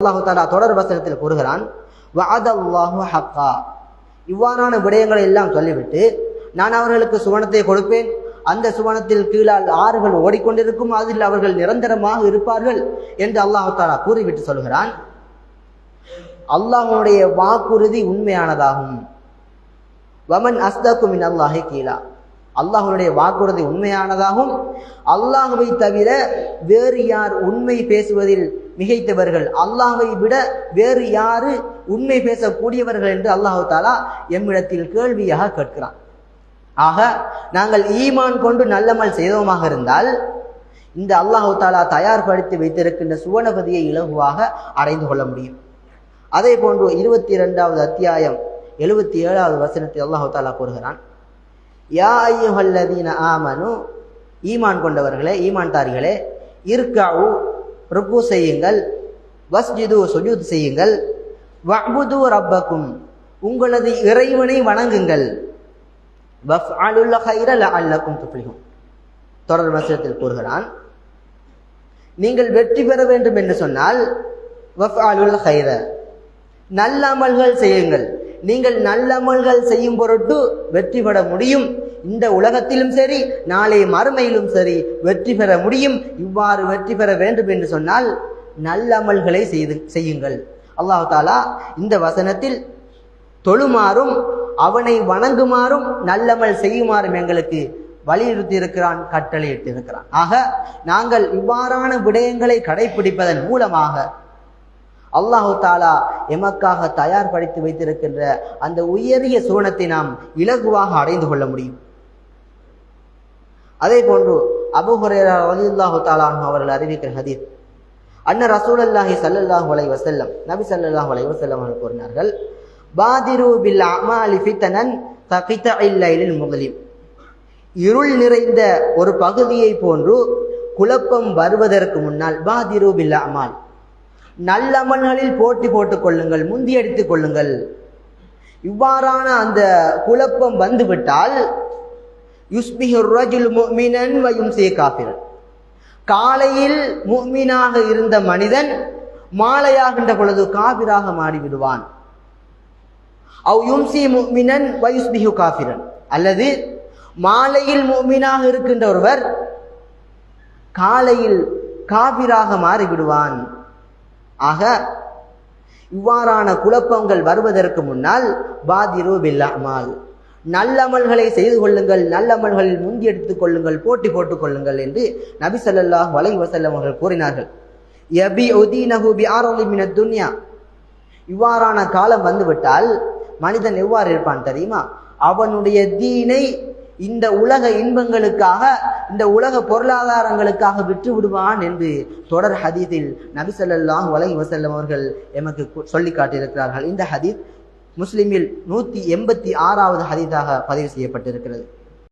அல்லாஹு தாலா தொடர் வசனத்தில் கூறுகிறான் வஅதல்லாஹு ஹக்கா. இவ்வாறான விடயங்களை எல்லாம் சொல்லிவிட்டு நான் அவர்களுக்கு சுவனத்தை கொடுப்பேன். அந்த சுவனத்தில் கீழால் ஆறுகள் ஓடிக்கொண்டிருக்கும் அதில் அவர்கள் நிரந்தரமாக இருப்பார்கள் என்று அல்லாஹு தாலா கூறிவிட்டு சொல்கிறான். அல்லாஹுடைய வாக்குறுதி உண்மையானதாகும். வமன் அஸ்தக்கு மின் கீழா அல்லாஹ்வுடைய வாக்குறுதி உண்மையானதாகும். அல்லாஹுவை தவிர வேறு யார் உண்மை பேசுவதில் மிகைத்தவர்கள். அல்லாஹை விட வேறு யாரு உண்மை பேசக்கூடியவர்கள் என்று அல்லாஹு தாலா எம்மிடத்தில் கேள்வியாக கேட்கிறான். ஆக நாங்கள் ஈமான் கொண்டு நல்லமல் செய்தோமாக இருந்தால் இந்த அல்லாஹு தாலா தயார்படுத்தி வைத்திருக்கின்ற சுவனபதியை இலகுவாக அடைந்து கொள்ள முடியும். அதே போன்று இருபத்தி இரண்டாவது அத்தியாயம் எழுபத்தி ஏழாவது வசனத்தை அல்லாஹு தாலா கூறுகிறான். யா ஐயுஹல்லதீன ஆமனு ஈமான் கொண்டவர்களே ஈமான்தாரிகளே இருக்காவு ருக்கு செய்யுங்கள். வஸ்ஜிது சுஜூத் செய்யுங்கள். வஹ்புது ரப்பக்கும். உங்களது இறைவனை வணங்குங்கள். வஃஅலுல் கைர லஅல்லக்கும் துஃப்லிஹூன். தொடர் வசனத்தில் கூறுகிறான் நீங்கள் வெற்றி பெற வேண்டும் என்று சொன்னால் வஃஅலுல் ஹைர நல்ல அமல்கள் செய்யுங்கள். நீங்கள் நல்ல அமல்கள் செய்யும் பொருட்டு வெற்றி பெற முடியும். இந்த உலகத்திலும் சரி நாளை மறுமையிலும் சரி வெற்றி பெற முடியும். இவ்வாறு வெற்றி பெற வேண்டும் என்று சொன்னால் நல்லமல்களை செய்து செய்யுங்கள். அல்லாஹு தாலா இந்த வசனத்தில் தொழுமாறும் அவனை வணங்குமாறும் நல்லமல் செய்யுமாறும் எங்களுக்கு வலியுறுத்தி இருக்கிறான் கட்டளையிட்டு இருக்கிறான் ஆக நாங்கள் இவ்வாறான விடயங்களை கடைபிடிப்பதன் மூலமாக அல்லாஹு தாலா எமக்காக தயார்படுத்தி வைத்திருக்கின்ற அந்த உயரிய சூனத்தை நாம் இலகுவாக அடைந்து கொள்ள முடியும். அதே போன்று அபு அலில்லாஹு ரலியல்லாஹு அவர்கள் அறிவிக்கிற ஹதீஸ். அண்ணன் ரசூல் அல்லாஹி சல்லல்லாஹு அலைஹி வசல்லம் நபி ஸல்லல்லாஹு அலைஹி வசல்லம் அவர்கள் கூறினார்கள் பாதிரு பில் அமாலி ஃபித்தனன் ககிதஇல் லைலில் முகலிம் இருள் நிறைந்த ஒரு பகுதியை போன்று குழப்பம் வருவதற்கு முன்னால் பாதிரு பில் அமால். நல்லமல்களில் போட்டி போட்டுக் கொள்ளுங்கள் முந்தி அடித்துக் கொள்ளுங்கள். இவ்வாறான அந்த குழப்பம் வந்துவிட்டால் யுஸ்பிஹு ரஜுல் முஃமினன் வ யும்சி காஃபிரன். காலையில் முக்மீனாக இருந்த மனிதன் மாலையாகின்ற பொழுது காபிராக மாறிவிடுவான். அவ் யும்சி முஃமினன் வ காஃபிரன். அல்லது மாலையில் முக்மீனாக இருக்கின்ற ஒருவர் காலையில் காபிராக மாறிவிடுவான். ஆக இவ்வாறான குழப்பங்கள் வருவதற்கு முன்னால் பாதிரு பில்லாமல் நல்லமல்களை செய்து கொள்ளுங்கள் நல்லமல்களில் முந்தி எடுத்துக் கொள்ளுங்கள் போட்டி போட்டுக் கொள்ளுங்கள் என்று நபி ஸல்லல்லாஹு வலை வசல்லம் அவர்கள் கூறினார்கள். எபி உதீனஹு பி துன்யா. இவ்வாறான காலம் வந்துவிட்டால் மனிதன் எவ்வாறு இருப்பான் தெரியுமா? அவனுடைய தீனை இந்த உலக இன்பங்களுக்காக இந்த உலக பொருளாதாரங்களுக்காக விற்று விடுவான் என்று தொடர் ஹதீஸில் நபிசல்லாஹ் ஸல்லல்லாஹு வசல்லம் அவர்கள் எமக்கு சொல்லி காட்டியிருக்கிறார்கள். இந்த ஹதீஸ் முஸ்லிமில் நூற்றி எண்பத்தி ஆறாவது ஹதீஸாக பதிவு செய்யப்பட்டிருக்கிறது.